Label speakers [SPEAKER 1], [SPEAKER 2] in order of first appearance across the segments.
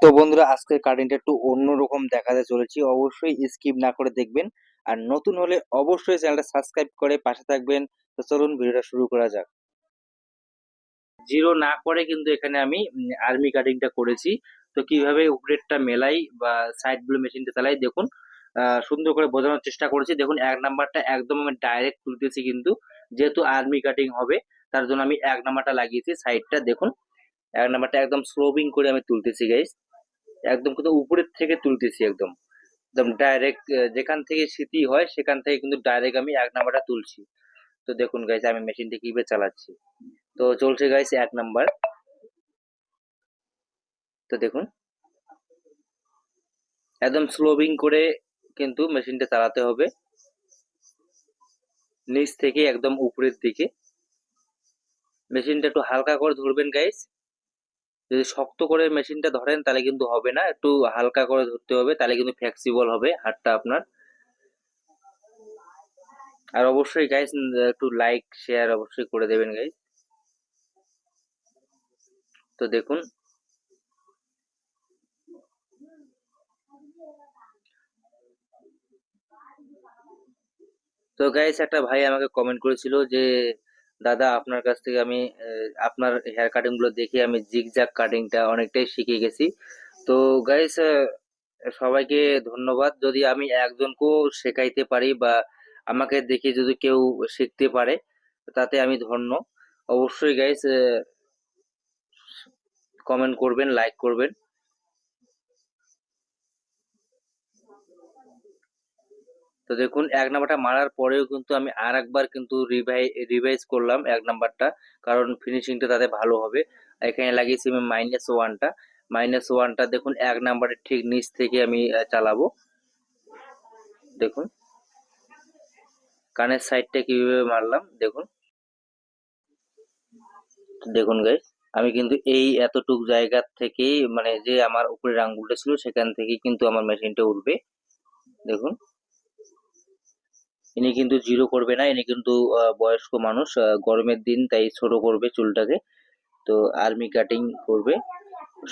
[SPEAKER 1] তো বন্ধুরা, আজকের কাটিংটা একটু অন্যরকম দেখাতে চলেছি। অবশ্যই স্কিপ না করে দেখবেন। আর নতুন হলে অবশ্যই চ্যানেলটা সাবস্ক্রাইব করে পাশে থাকবেন। তো চলুন ভিডিওটা শুরু করা যাক। জিরো না করে কিন্তু এখানে আমি আর্মি কাটিংটা করেছি। তো কীভাবে উপরেরটা মেলাই বা সাইডগুলো মেশিনটা চালাই দেখুন। সুন্দর করে বোঝানোর চেষ্টা করেছি। দেখুন, এক নাম্বারটা একদম আমি ডাইরেক্ট তুলতেছি কিন্তু। যেহেতু আর্মি কাটিং হবে, তার জন্য আমি এক নাম্বারটা লাগিয়েছি সাইডটা দেখুন এক নাম্বারটা একদম স্লোবিং করে আমি তুলতেছি গাইস একদম কিন্তু উপরের থেকে তুলতেছি একদম। একদম ডাইরেক্ট যেখান থেকে স্মৃতি হয়, সেখান থেকে কিন্তু ডাইরেক্ট আমি এক নাম্বারটা তুলছি। তো দেখুন গাইস আমি মেশিনটা কীভাবে চালাচ্ছি? তো চলছে গাইস এক নাম্বার। তো দেখুন। একদম স্লোবিং করে কিন্তু মেশিনটা চালাতে হবে। নিচ থেকে একদম উপরের দিকে। মেশিনটা একটু হালকা করে ধরবেন গাইস যদি শক্ত করে মেশিনটা ধরেন, তাহলে কিন্তু হবে না। একটু হালকা করে ধরতে হবে, তাহলে কিন্তু ফ্লেক্সিবল হবে হাতটা আপনার। আর অবশ্যই গাইস একটু লাইক শেয়ার অবশ্যই করে দেবেন গাইস তো দেখুন। তো গাইস একটা ভাই আমাকে কমেন্ট করেছিল যে দাদা, আপনার কাছ থেকে আমি আপনার হেয়ার কাটিংগুলো দেখে আমি জিগজ্যাগ কাটিংটা অনেকটাই শিখে গেছি। তো গাইস সবাইকে ধন্যবাদ। যদি আমি একজনকেও শেখাইতে পারি বা আমাকে দেখে যদি কেউ শিখতে পারে, তাতে আমি ধন্য। অবশ্যই গাইস কমেন্ট করবেন লাইক করবেন। তো দেখুন, এক নাম্বারটা মারার পরেও কিন্তু আমি আর একবার কিন্তু রিভাই, রিভাইজ করলাম এক নাম্বারটা। কারণ ফিনিশিংটা তাতে ভালো হবে। এখানে লাগিয়েছি আমি মাইনাস ওয়ানটা মাইনাস ওয়ানটা দেখুন, এক নাম্বারের ঠিক নিচ থেকে আমি চালাবো। দেখুন। কানের সাইডটা কীভাবে মারলাম, দেখুন। দেখুন গাইস আমি কিন্তু এই এতটুক জায়গা থেকেই মানে যে আমার উপরের আঙ্গুলটা ছিল, সেখান থেকেই কিন্তু আমার মেশিনটা উঠবে। দেখুন। ইনি কিন্তু জিরো করবে না, ইনি কিন্তু বয়স্ক মানুষ গরমের দিন তাই ছোট করবে চুলটাকে। তো আর্মি কাটিং করবে।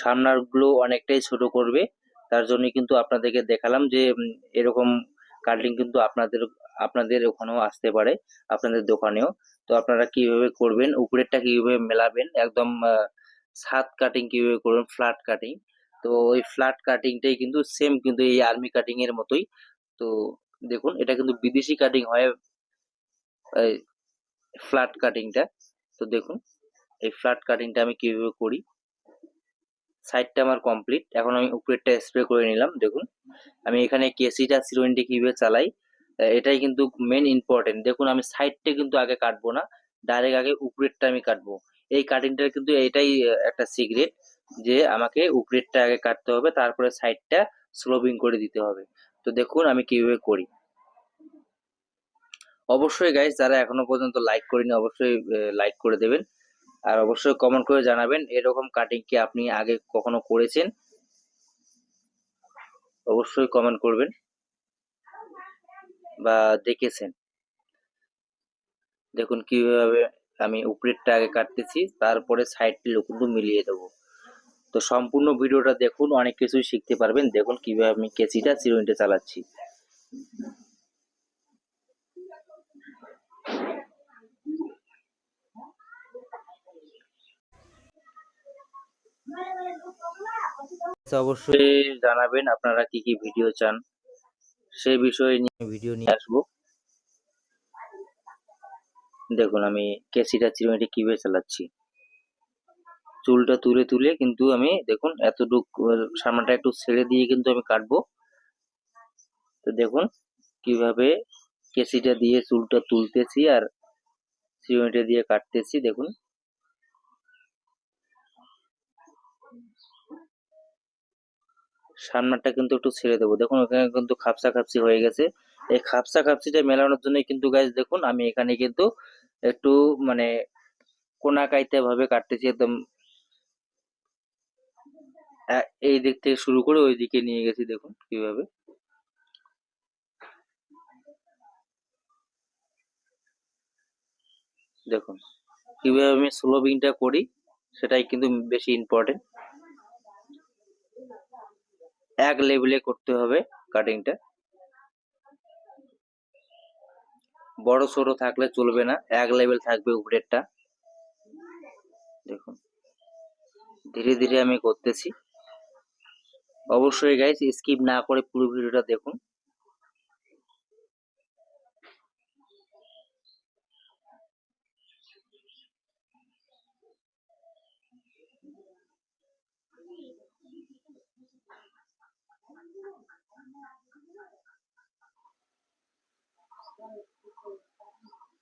[SPEAKER 1] সামনারগুলো অনেকটাই ছোট করবে। তার জন্য কিন্তু আপনাদেরকে দেখালাম যে এরকম কাটিং কিন্তু আপনাদের আপনাদের ওখানেও আসতে পারে, আপনাদের দোকানেও। তো আপনারা কীভাবে করবেন, উপরেরটা কীভাবে মেলাবেন, একদম ছাদ কাটিং কীভাবে করবেন ফ্ল্যাট কাটিং তো ওই ফ্ল্যাট কাটিংটাই কিন্তু সেম কিন্তু এই আর্মি কাটিং এর মতোই। তো দেখুন, এটা কিন্তু বিদেশি কাটিং হয়। ফ্ল্যাট কাটিংটা তো দেখুন, এই ফ্ল্যাট কাটিংটা আমি কীভাবে করি? সাইডটা আমার কমপ্লিট এখন আমি উপরেরটা স্প্রে করে নিলাম, দেখুন। আমি এখানে কেসিটা, সিরোইনটি কীভাবে চালাই, এটাই কিন্তু মেন ইম্পর্টেন্ট দেখুন, আমি সাইডটা কিন্তু আগে কাটবো না ডাইরেক্ট আগে উপরেরটা আমি কাটবো। এই কাটিংটার কিন্তু এটাই একটা সিক্রেট যে আমাকে উপরেরটা আগে কাটতে হবে, তারপরে সাইডটা স্লোবিং করে দিতে হবে। তো দেখুন আমি কীভাবে করি। অবশ্যই গাইস যারা এখনও পর্যন্ত লাইক করেনি, অবশ্যই লাইক করে দেবেন। আর অবশ্যই কমেন্ট করে জানাবেন, এরকম কাটিং কি আপনি আগে কখনো করেছেন? অবশ্যই কমেন্ট করবেন বা দেখেছেন। দেখুন কীভাবে আমি উপরেরটা আগে কাটতেছি, তারপরে সাইডটি কিন্তু মিলিয়ে দেবো। তো সম্পূর্ণ ভিডিওটা দেখুন অনেক কিছুই শিখতে পারবেন। দেখুন কীভাবে আমি কেসিটা চিরুনিটা চালাচ্ছি। অবশ্যই জানাবেন আপনারা কি কি ভিডিও চান। সে বিষয়ে নিয়ে ভিডিও নিয়ে আসব। দেখুন আমি কেসিটা চিরুনিটা কীভাবে চালাচ্ছি। চুলটা তুলে তুলে কিন্তু আমি দেখুন এতটুকু সামনেটা একটু ছেড়ে দিয়ে কিন্তু আমি কাটবো। তো দেখুন কীভাবে কেসিটা দিয়ে চুলটা তুলতেছি আর চিরুনিটা দিয়ে কাটতেছি, দেখুন। সামনেরটা কিন্তু একটু ছেড়ে দেবো। দেখুন ওখানে কিন্তু খাপসা খাপসি হয়ে গেছে। এই খাপসা খাপসিটা মেলানোর জন্য কিন্তু গাছ দেখুন আমি এখানে কিন্তু একটু মানে কোনা কাইতে ভাবে কাটতেছি, একদম এই দিক থেকে শুরু করে ওই দিকে নিয়ে গেছি, দেখুন কীভাবে। দেখুন, কীভাবে আমি স্লোবিংটা করি, সেটাই কিন্তু বেশি ইম্পর্টেন্ট এক লেভেলে করতে হবে কাটিংটা বড় ছোট থাকলে চলবে না, এক লেভেল থাকবে উপরেরটা। দেখুন, ধীরে ধীরে আমি করতেছি। অবশ্যই গাইস স্কিপ না করে পুরো ভিডিওটা দেখুন।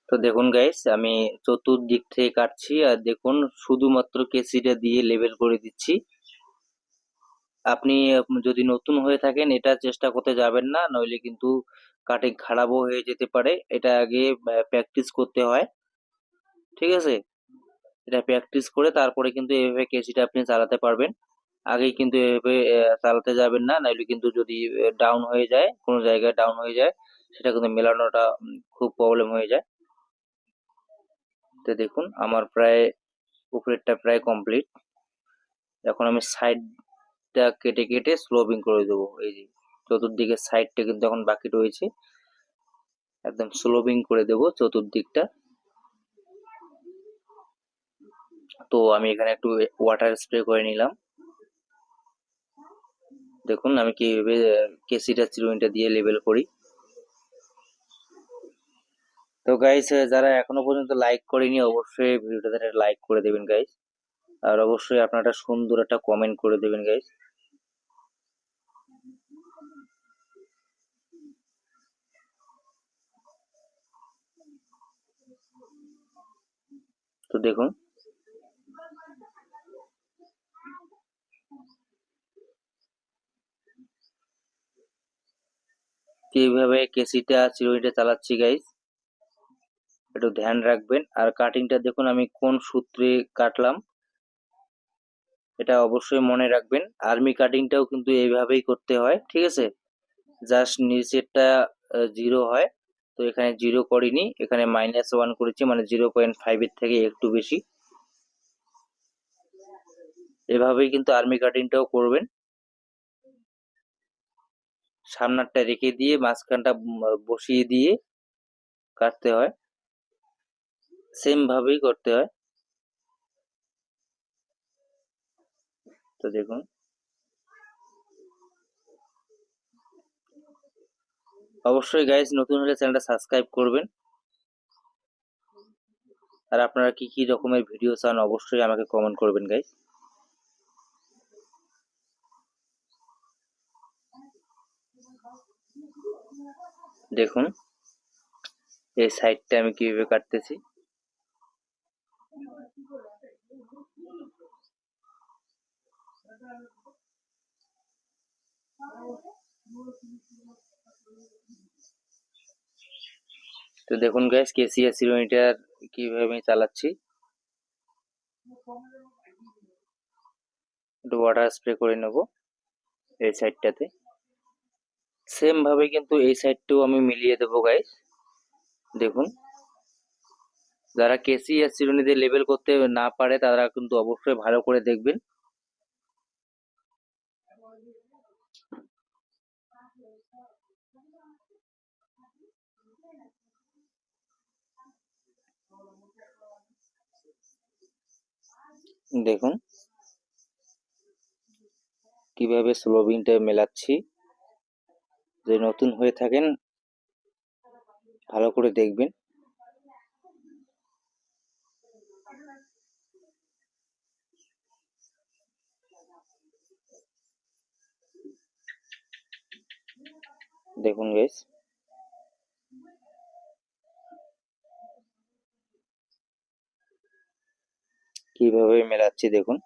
[SPEAKER 1] তো দেখুন গাইস আমি চতুর্দিক থেকে কাটছি, আর দেখুন, শুধুমাত্র কেসিটা দিয়ে লেবেল করে দিচ্ছি। আপনি যদি নতুন হয়ে থাকেন, এটা চেষ্টা করতে যাবেন না, নইলে কিন্তু কাটিং খারাপও হয়ে যেতে পারে। এটা আগে প্র্যাকটিস করতে হয়। ঠিক আছে? এটা প্র্যাকটিস করে তারপরে কিন্তু এভাবে কেসিটা আপনি চালাতে পারবেন। আগেই কিন্তু এভাবে চালাতে যাবেন না, নাইলে কিন্তু যদি ডাউন হয়ে যায়, কোনো জায়গায় ডাউন হয়ে যায়, সেটা কিন্তু মেলানোটা খুব প্রবলেম হয়ে যায়। তো দেখুন, আমার প্রায়, উপরেরটা প্রায় কমপ্লিট এখন আমি সাইডটা কেটে কেটে স্লোবিং করে দেবো। এই যে চতুর্দিকের সাইডটা কিন্তু এখন বাকি রয়েছে। একদম স্লোবিং করে দেবো চতুর্দিকটা। তো আমি এখানে একটু ওয়াটার স্প্রে করে নিলাম। দেখুন, আমি কীভাবে কেসিটা চিরুনিটা দিয়ে লেবেল করি। তো গাইস যারা এখনও পর্যন্ত লাইক করেনি, অবশ্যই ভিডিওটাতে লাইক করে দেবেন গাইস আর অবশ্যই আপনারা সুন্দর একটা কমেন্ট করে দেবেন গাইস তো দেখুন। কীভাবে কেসিটা চিরুনিটা চালাচ্ছি গাইস একটু ধ্যান রাখবেন। আর কাটিংটা দেখুন, আমি কোন সূত্রে কাটলাম, এটা অবশ্যই মনে রাখবেন। আর্মি কাটিংটাও কিন্তু এইভাবেই করতে হয়, ঠিক আছে? জাস্ট নিচেরটা জিরো হয়। তো এখানে জিরো করিনি, এখানে মাইনাস ওয়ান করেছি মানে জিরো পয়েন্ট ফাইভের থেকে একটু বেশি। এভাবেই কিন্তু আর্মি কাটিংটাও করবেন। সামনারটা রেখে দিয়ে মাঝখানটা বসিয়ে দিয়ে কাটতে হয়। সেম ভাবেই করতে হয়। তো দেখুন। অবশ্যই গাইজ নতুন হলে চ্যানেলটা সাবস্ক্রাইব করবেন। আর আপনারা কি কি রকমের ভিডিও চান, অবশ্যই আমাকে কমেন্ট করবেন গাইস দেখুন, এই সাইডটা আমি কীভাবে কাটতেছি। তো দেখুন গাইস কেসিয়া সিলোমিটার কীভাবে চালাচ্ছি? একটু ওয়াটার স্প্রে করে নেব এই সাইডটাতে সেম ভাবে কিন্তু এই সাইডটাও আমি মিলিয়ে দেবো গাইস দেখুন। যারা কেসি আর চিরুনি দিয়ে লেবেল করতে না পারে, তারা কিন্তু অবশ্যই ভালো করে দেখবেন। দেখুন কীভাবে স্লোবিংটা মেলাচ্ছি। যদি নতুন হয়ে থাকেন ভালো করে দেখবেন। দেখুন গাইস কীভাবে মেলাচ্ছি দেখুন।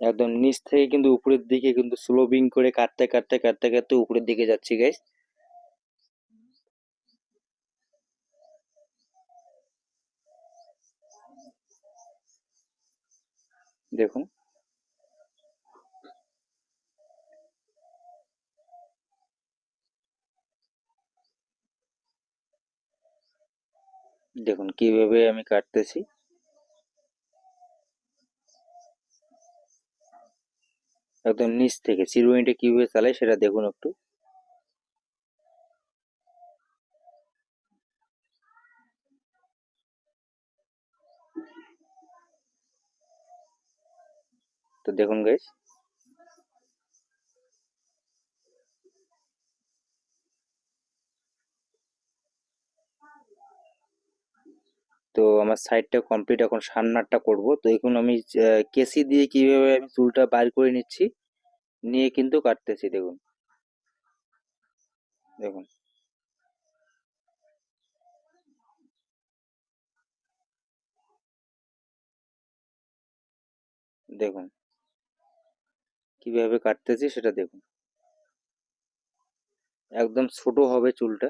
[SPEAKER 1] একদম নিচ থেকে কিন্তু উপরের দিকে কিন্তু স্লোবিং করে কাটতে কাটতে কাটতে কাটতে উপরের দিকে যাচ্ছি গাইস দেখুন। দেখুন, কীভাবে আমি কাটতেছি। একদম নিচ থেকে চিরুনিটা কীভাবে চালাই সেটা দেখুন একটু। তো দেখুন গাইস তো আমার সাইডটা কমপ্লিট এখন সামনারটা করব। তো এখন আমি কেসি দিয়ে কীভাবে আমি চুলটা বার করে নিচ্ছি, নিয়ে কিন্তু কাটতেছি, দেখুন। দেখুন। দেখুন। কীভাবে কাটতেছি সেটা দেখুন। একদম ছোট হবে চুলটা।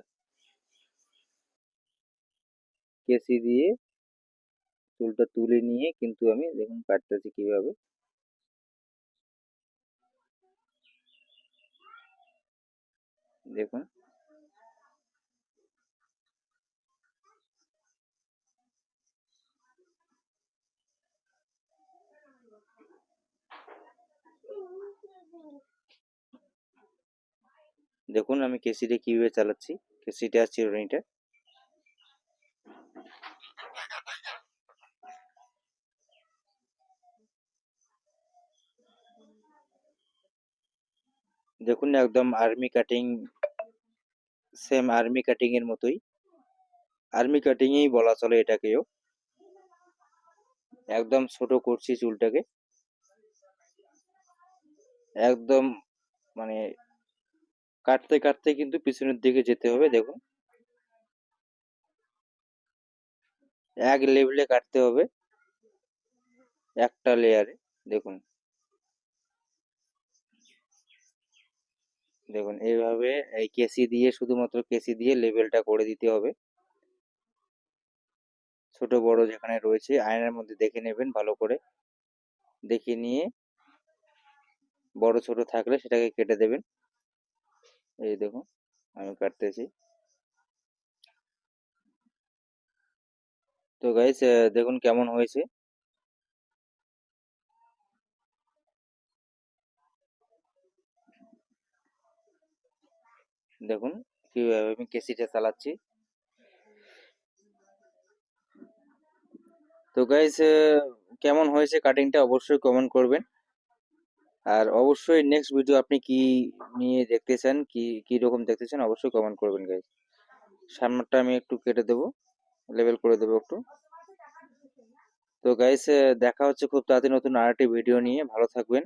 [SPEAKER 1] কেসি দিয়ে চুলটা তুলে নিয়ে কিন্তু আমি দেখুন কাটতেছি কীভাবে। দেখুন। দেখুন আমি কেসিটা কীভাবে চালাচ্ছি, কেসিটা আর চিরুনিটা দেখুন একদম army cutting same army cutting এর মতোই। আর্মি কাটিংই বলা চলে এটাকেও। একদম ছোট করছি চুলটাকে। একদম মানে কাটতে কাটতে কিন্তু পিছনের দিকে যেতে হবে, দেখুন। এক লেভেলে কাটতে হবে। একটা লেয়ারে দেখুন। দেখুন, এইভাবে এই কেসি দিয়ে শুধুমাত্র কেসি দিয়ে লেভেলটা করে দিতে হবে। ছোট, বড় যেখানে রয়েছে, আয়নার মধ্যে দেখে নেবেন ভালো করে। দেখে নিয়ে বড়, ছোট থাকলে সেটাকে কেটে দেবেন। এই দেখুন, আমি কাটতেছি। তো গাইস দেখুন কেমন হয়েছে। দেখুন, কীভাবে আমি কেসিটা চালাচ্ছি। তো গাইস কেমন হয়েছে কাটিংটা অবশ্যই কমেন্ট করবেন। আর অবশ্যই নেক্সট ভিডিও আপনি কি নিয়ে দেখতে চান, কি কি রকম দেখতে চান অবশ্যই কমেন্ট করবেন গাইস সামনেরটা আমি একটু কেটে দেবো লেভেল করে দেবো একটু। তো গাইস দেখা হচ্ছে খুব তাড়াতাড়ি নতুন আরেকটি ভিডিও নিয়ে। ভালো থাকবেন।